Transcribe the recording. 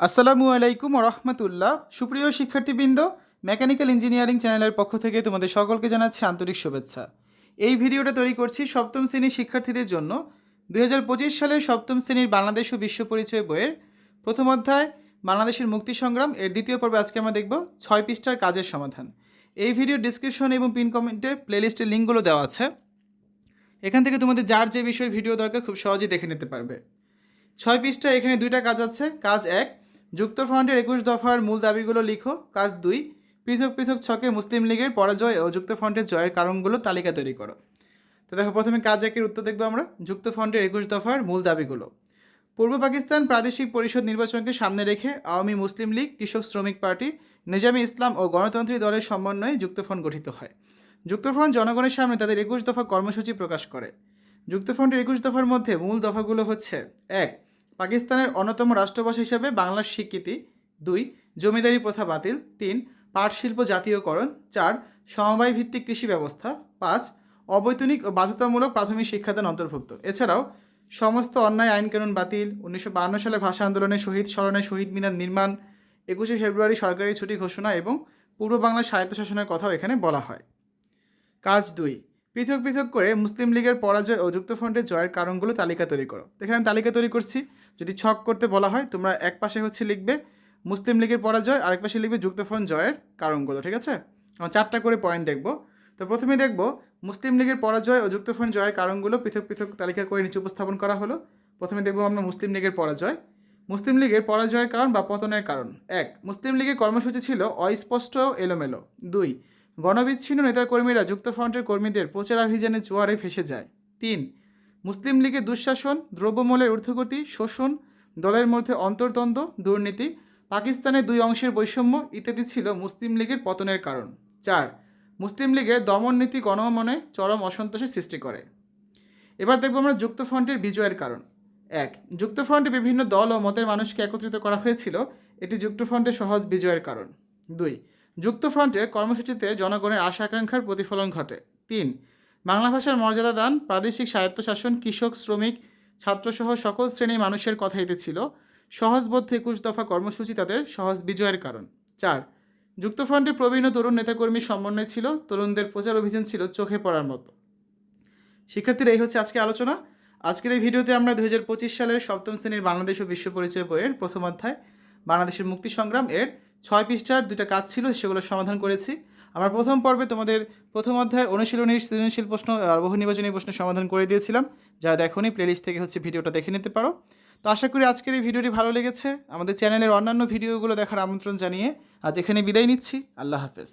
আসসালামু আলাইকুম রহমতুল্লাহ। সুপ্রিয় শিক্ষার্থীবৃন্দ, মেকানিক্যাল ইঞ্জিনিয়ারিং চ্যানেলের পক্ষ থেকে তোমাদের সকলকে জানাচ্ছি আন্তরিক শুভেচ্ছা। এই ভিডিওটা তৈরি করছি সপ্তম শ্রেণির শিক্ষার্থীদের জন্য। দু হাজার পঁচিশ সালের সপ্তম শ্রেণির বাংলাদেশ ও বিশ্ব পরিচয় বইয়ের প্রথম অধ্যায়, বাংলাদেশের মুক্তি সংগ্রাম। এর দ্বিতীয় পর্বে আজকে আমরা দেখব ছয় পৃষ্ঠার কাজের সমাধান। এই ভিডিও ডিসক্রিপশন এবং পিন কমেন্টে প্লেলিস্টের লিঙ্কগুলো দেওয়া আছে। এখান থেকে তোমাদের যার যে বিষয়ের ভিডিও দরকার খুব সহজেই দেখে নিতে পারবে। ছয় পৃষ্ঠা এখানে দুইটা কাজ আছে। কাজ এক যুক্ত ফ্রন্টের একুশ দফার মূল দাবিগুলো লিখো। কাজ দুই, পৃথক পৃথক ছকে মুসলিম লীগের পরাজয় ও যুক্ত ফ্রন্টের জয়ের কারণগুলো তালিকা তৈরি করো। তো দেখো, প্রথমে কাজ একের উত্তর দেখব আমরা। যুক্ত ফ্রন্টের একুশ দফার মূল দাবিগুলো। পূর্ব পাকিস্তান প্রাদেশিক পরিষদ নির্বাচনকে সামনে রেখে আওয়ামী মুসলিম লীগ, কৃষক শ্রমিক পার্টি, নিজামী ইসলাম ও গণতন্ত্রী দলের সমন্বয়ে যুক্তফ্রন্ট গঠিত হয়। যুক্তফ্রন্ট জনগণের সামনে তাদের একুশ দফা কর্মসূচি প্রকাশ করে। যুক্তফ্রন্টের একুশ দফার মধ্যে মূল দফাগুলো হচ্ছে, এক পাকিস্তানের অন্যতম রাষ্ট্রভাষা হিসাবে বাংলার স্বীকৃতি, দুই, জমিদারি প্রথা বাতিল, তিন, পাট শিল্প জাতীয়করণ, চার সমবায় ভিত্তিক কৃষি ব্যবস্থা, পাঁচ, অবৈতনিক ও বাধ্যতামূলক প্রাথমিক শিক্ষাদান অন্তর্ভুক্ত। এছাড়াও, সমস্ত অন্যায় আইনকানুন বাতিল, উনিশশো সালে ভাষা আন্দোলনে শহীদ স্মরণে শহীদ মিনার নির্মাণ, একুশে ফেব্রুয়ারি সরকারি ছুটি ঘোষণা এবং পূর্ব বাংলার স্বায়ত্তশাসনের কথাও এখানে বলা হয়। কাজ দুই পৃথক পৃথক করে মুসলিম লীগের পরাজয় ও যুক্তফ্রন্টের জয়ের কারণগুলো তালিকা তৈরি করো। এখানে আমি তালিকা তৈরি করছি। যদি ছক করতে বলা হয়, তোমরা এক পাশে হচ্ছে লিখবে, মুসলিম লীগের পরাজয় আরেক পাশে লিখবে যুক্তফ্রন্ট জয়ের কারণগুলো ঠিক আছে? আমরা চারটা করে পয়েন্ট দেখব। তো প্রথমে দেখব, মুসলিম লীগের পরাজয় ও যুক্তফ্রন্ট জয়ের কারণগুলো পৃথক পৃথক তালিকা করে নিচে উপস্থাপন করা হলো প্রথমে দেখব আমরা মুসলিম লীগের পরাজয় মুসলিম লীগের পরাজয়ের কারণ বা পতনের কারণ এক, মুসলিম লীগের কর্মসূচি ছিল অস্পষ্ট, এলোমেলো দুই গণবিচ্ছিন্ন নেতাকর্মীরা যুক্তফ্রন্টের কর্মীদের প্রচারাভিযানে জোয়ারে ভেসে যায়। তিন, মুসলিম লীগের দুঃশাসন, দ্রব্যমূল্যের ঊর্ধ্বগতি, শোষণ, দলের মধ্যে অন্তর্দ্বন্দ্ব, দুর্নীতি, পাকিস্তানের দুই অংশের বৈষম্য ইত্যাদি ছিল মুসলিম লীগের পতনের কারণ। চার, মুসলিম লীগের দমন নীতি গণমনে চরম অসন্তোষের সৃষ্টি করে। এবার দেখব আমরা যুক্তফ্রন্টের বিজয়ের কারণ। এক, যুক্তফ্রন্টে বিভিন্ন দল ও মতের মানুষকে একত্রিত করা হয়েছিল। এটি যুক্তফ্রন্টের সহজ বিজয়ের কারণ। দুই যুক্তফ্রন্টের কর্মসূচিতে জনগণের আশা আকাঙ্ক্ষার প্রতিফলন ঘটে। তিন, বাংলা ভাষার মর্যাদা দান, প্রাদেশিক স্বায়ত্তশাসন, কৃষক, শ্রমিক, ছাত্রসহ সকল শ্রেণির মানুষের কথা এতে ছিল। সহজবদ্ধ একুশ দফা কর্মসূচি তাদের সহজ বিজয়ের কারণ। চার, যুক্তফ্রন্টে প্রবীণ তরুণ নেতাকর্মীর সমন্বয় ছিল, তরুণদের প্রচার অভিযান ছিল চোখে পড়ার মতো। শিক্ষার্থীরা, এই হচ্ছে আজকে আলোচনা। আজকের এই ভিডিওতে আমরা দু হাজার পঁচিশ সালের সপ্তম শ্রেণির বাংলাদেশ ও বিশ্ব পরিচয় বইয়ের প্রথম অধ্যায়, বাংলাদেশের মুক্তি সংগ্রাম এর ছয় পৃষ্ঠার দুটা কাজ ছিল, সেগুলো সমাধান করেছি। আমার প্রথম পর্বে তোমাদের প্রথম অধ্যায়ের অনুশীলনীর সৃজনশীল প্রশ্ন আর বহু নির্বাচনী প্রশ্ন সমাধান করে দিয়েছিলাম। যারা দেখোনি প্লেলিস্ট থেকে হচ্ছে ভিডিওটা দেখে নিতে পারো। তো আশা করি আজকের এই ভিডিওটি ভালো লেগেছে। আমাদের চ্যানেলের অন্যান্য ভিডিওগুলো দেখার আমন্ত্রণ জানিয়ে আজ এখানে বিদায় নিচ্ছি। আল্লাহ হাফেজ।